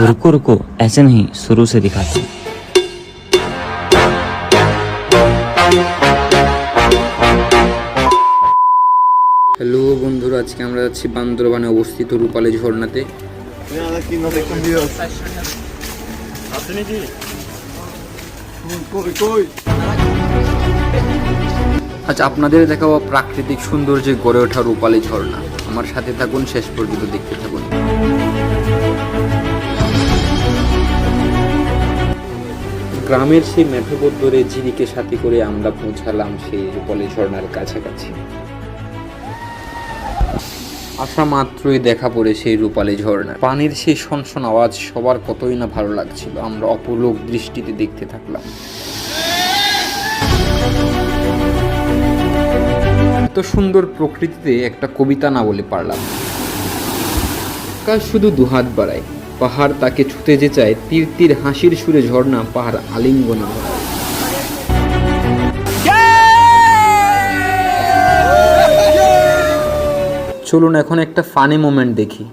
रुको रुको ऐसे नहीं शुरू से दिखाता हूँ হ্যালো বন্ধুরা আজকে আমরা যাচ্ছি বান্দরবানে অবস্থিত রূপালী ঝর্ণাতে আজ আপনাদের দেখাবো প্রাকৃতিক সৌন্দর্যে গড়ে ওঠা রূপালী ঝর্ণা আমার সাথে থাকুন শেষ পর্যন্ত দেখতে থাকুন গ্রামের সেই মেঠোপথ ধরে ঝিরিকে সাথে করে আমরা পৌঁছালাম সেই রূপালী ঝর্ণার কাছাকাছি। আসা মাত্রই দেখা পড়ে সেই রূপালী ঝর্ণা পানির সেই শনশন আওয়াজ সবার কতই না ভালো লাগছিল, আমরা অপলোক দৃষ্টিতে দেখতে থাকলাম। এত সুন্দর প্রকৃতিতে একটা কবিতা না বলে পারলাম। আকাশ শুধু দুহাত বাড়ায়। পাহাড় তাকে ছুতে যে চায় তীর তীর হাসির সুরে ঝর্ণা পাহাড় আলিঙ্গনে। চলুন এখন একটা ফানি মোমেন্ট দেখি।